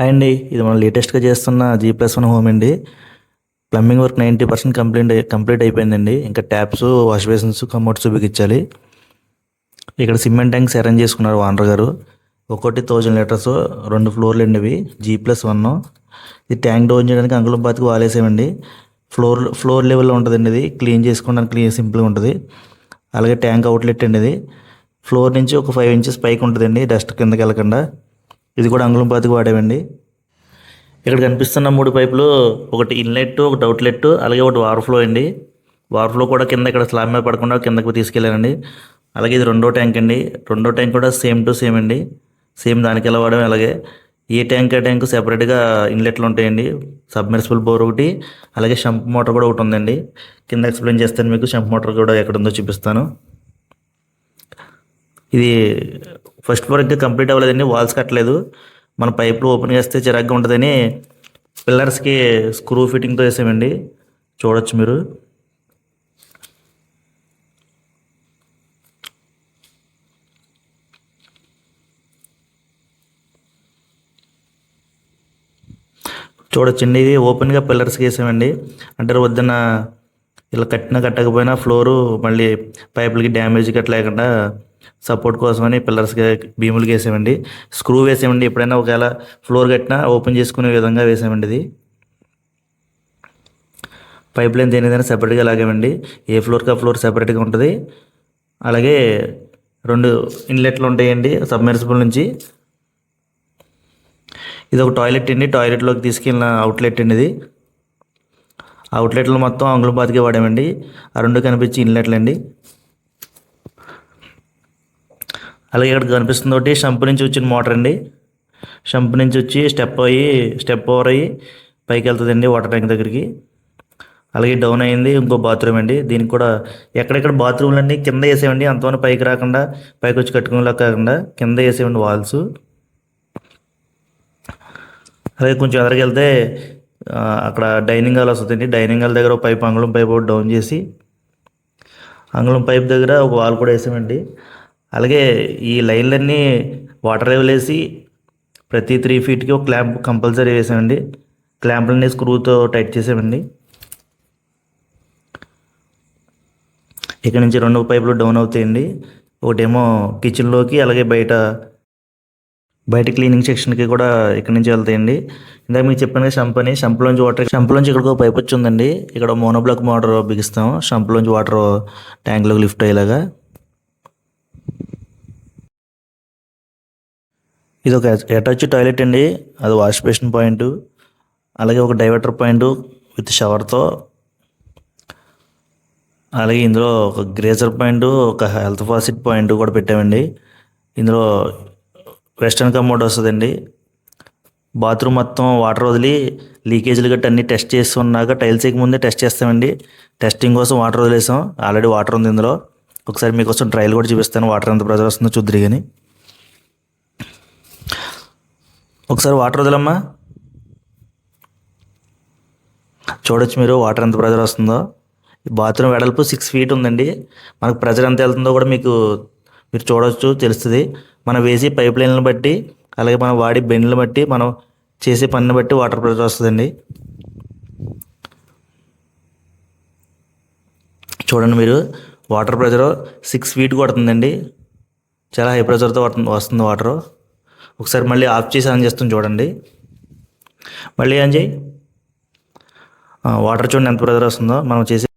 Hi అండి ఇది మనం లేటెస్ట్గా చేస్తున్న జీ ప్లస్ వన్ హోమ్ అండి. Plumbing work ninety percent complete complete అయిపోయిందండి. ఇంకా ట్యాప్స్ వాష్ బేసిన్స్ కమోడ్స్ బిగించాలి. ఇక్కడ సిమెంట్ ట్యాంక్స్ అరేంజ్ చేసుకున్నారు ఓనర్ గారు. ఒక్కొక్కటి థౌజండ్ లీటర్స్ రెండు ఫ్లోర్లు అండి ఇవి జీ ప్లస్ వన్ ఇది ట్యాంక్ డౌన్ చేయడానికి అంగుళం బాతికి వాలేసామండి. ఫ్లోర్ ఫ్లోర్ లెవెల్లో ఉంటుందండి ఇది. క్లీన్ చేసుకోవడానికి క్లీన్ సింపుల్గా ఉంటుంది. అలాగే ట్యాంక్ అవుట్లెట్ అండి ఇది. ఫ్లోర్ నుంచి ఒక ఫైవ్ ఇంచెస్ పైకి ఉంటుందండి డస్ట్ కిందకి వెళ్ళకుండా. ఇది కూడా అంగుళం పాతికి వాడామండి ఇక్కడ కనిపిస్తున్న మూడు పైపులు ఒకటి ఇన్లెట్ ఒకటి అవుట్లెట్ అలాగే ఒకటి వార్ఫ్లో అండి. వార్ఫ్లో కూడా కింద ఇక్కడ స్లాబ్ మీద పడకుండా కిందకు తీసుకెళ్ళానండి. అలాగే ఇది రెండో ట్యాంక్ అండి. రెండో ట్యాంక్ కూడా సేమ్ టు సేమ్ అండి. సేమ్ దానికి ఎలా వాడడం అలాగే. ఏ ట్యాంక్ ఆ ట్యాంక్ సెపరేట్గా ఇన్లెట్లు ఉంటాయండి. సబ్మెర్సిబుల్ బోర్ ఒకటి అలాగే షంప్ మోటార్ కూడా ఒకటి ఉందండి. కింద ఎక్స్ప్లెయిన్ చేస్తాను మీకు షంప్ మోటార్ కూడా ఎక్కడ ఉందో చూపిస్తాను. ఇది ఫస్ట్ ఫ్లోర్ ఇంకా కంప్లీట్ అవ్వలేదండి వాల్స్ కట్టలేదు. మన పైపులు ఓపెన్ చేస్తే చిరాగ్గా ఉంటుందని పిల్లర్స్కి స్క్రూ ఫిట్టింగ్తో వేసామండి చూడొచ్చు మీరు. చూడొచ్చండి ఇది ఓపెన్గా పిల్లర్స్కి వేసామండి అంటే వద్దన ఇలా కట్టినా కట్టకపోయినా ఫ్లోరు మళ్ళీ పైపులకి డ్యామేజ్ గట్ల లేకుండా సపోర్ట్ కోసమని పిల్లర్స్కి భీములకి వేసామండి స్క్రూ వేసామండి ఎప్పుడైనా ఒకవేళ ఫ్లోర్ కట్టినా ఓపెన్ చేసుకునే విధంగా వేసామండి ఇది. పైప్ లైన్ దేనిదైనా సెపరేట్గా లాగామండి. ఏ ఫ్లోర్కి ఆ ఫ్లోర్ సెపరేట్గా ఉంటుంది. అలాగే రెండు ఇన్లెట్లు ఉంటాయండి సబ్మెర్సిబుల్ నుంచి. ఇది ఒక టాయిలెట్ అండి. టాయిలెట్లోకి తీసుకెళ్ళిన అవుట్లెట్ అండి ఇది. అవుట్లెట్లు మొత్తం అంగుళం పాతికే వాడామండి. ఆ రెండు కనిపించి ఇన్లెట్లు అండి అలాగే ఇక్కడ కనిపిస్తుంది. ఒకటి షంపు నుంచి వచ్చిన మోటార్ అండి. షంపు నుంచి వచ్చి స్టెప్ అయ్యి స్టెప్ ఓవర్ అయ్యి పైకి వెళ్తుందండి వాటర్ ట్యాంక్ దగ్గరికి. అలాగే డౌన్ అయింది ఇంకో బాత్రూమ్ అండి. దీనికి కూడా ఎక్కడెక్కడ బాత్రూమ్లు అన్నీ కింద వేసేవండి. అంతవరకు పైకి రాకుండా పైకి వచ్చి కట్టుకునేలా కాకుండా కింద వేసేవండి వాల్స్. అలాగే కొంచెం ఎదరికి వెళ్తే అక్కడ డైనింగ్ హాల్ వస్తుందండి. డైనింగ్ హాల్ దగ్గర ఒక పైప్ అంగుళం పైప్ ఒకటి డౌన్ చేసి అంగుళం పైప్ దగ్గర ఒక వాల్ కూడా వేసామండి. అలాగే ఈ లైన్లన్నీ వాటర్ లెవెల్ వేసి ప్రతి త్రీ ఫీట్కి ఒక క్లాంప్ కంపల్సరీ వేసామండి. క్లాంపులన్నీ స్క్రూతో టైట్ చేసామండి. ఇక్కడ నుంచి రెండు పైపులు డౌన్ అవుతాయండి. ఒకటేమో కిచెన్లోకి అలాగే బయట బయట క్లీనింగ్ సెక్షన్కి కూడా ఇక్కడ నుంచి వెళ్తాయండి. ఇందాక మీకు చెప్పాను కదా షంప్ అని. షంప్లోంచి వాటర్ షంప్లోంచి ఇక్కడికి ఒక పైప్ వచ్చి ఉందండి ఇక్కడ మోనోబ్లాక్ మోటార్ బిగిస్తాం. షంప్లోంచి వాటర్ ట్యాంక్లోకి లిఫ్ట్ అయ్యేలాగా. ఇది ఒక అటాచ్ టాయిలెట్ అండి. అది వాష్ బేసిన్ పాయింట్ అలాగే ఒక డైవర్టర్ పాయింట్ విత్ షవర్తో అలాగే ఇందులో ఒక గ్రేజర్ పాయింట్ ఒక హెల్త్ ఫాసిట్ పాయింట్ కూడా పెట్టామండి. ఇందులో వెస్టర్న్ కమోడ్ వస్తుందండి. బాత్రూమ్ మొత్తం వాటర్ వదిలి లీకేజీలు గట్ట అన్ని టెస్ట్ చేస్తున్నాక టైల్స్ ముందే టెస్ట్ చేస్తామండి. టెస్టింగ్ కోసం వాటర్ వదిలేసాం. ఆల్రెడీ వాటర్ ఉంది ఇందులో. ఒకసారి మీకోసం ట్రయల్ కూడా చూపిస్తాను. వాటర్ ఎంత ప్రెజర్ వస్తుందో చూద్దరు కానీ ఒకసారి వాటర్ వదిలమ్మా. చూడొచ్చు మీరు వాటర్ ఎంత ప్రెజర్ వస్తుందో. ఈ బాత్రూమ్ వెడల్పు సిక్స్ ఫీట్ ఉందండి. మనకు ప్రెజర్ ఎంత వెళ్తుందో కూడా మీకు మీరు చూడవచ్చు తెలుస్తుంది. మనం వేసి పైప్ లైన్లను బట్టి అలాగే మనం వాడి బెండ్లను బట్టి మనం చేసే పనిని బట్టి వాటర్ ప్రెజర్ వస్తుందండి. చూడండి మీరు వాటర్ ప్రెజర్ సిక్స్ ఫీట్ కొడుతుందండి. చాలా హై ప్రెజర్తో వస్తుంది వాటరు. ఒకసారి మళ్ళీ ఆఫ్ చేసి ఆన్ చేస్తాం చూడండి. మళ్ళీ ఆన్ చేయి. వాటర్ చూడండి ఎంత బ్రదర్ వస్తుందో. మనం చేసే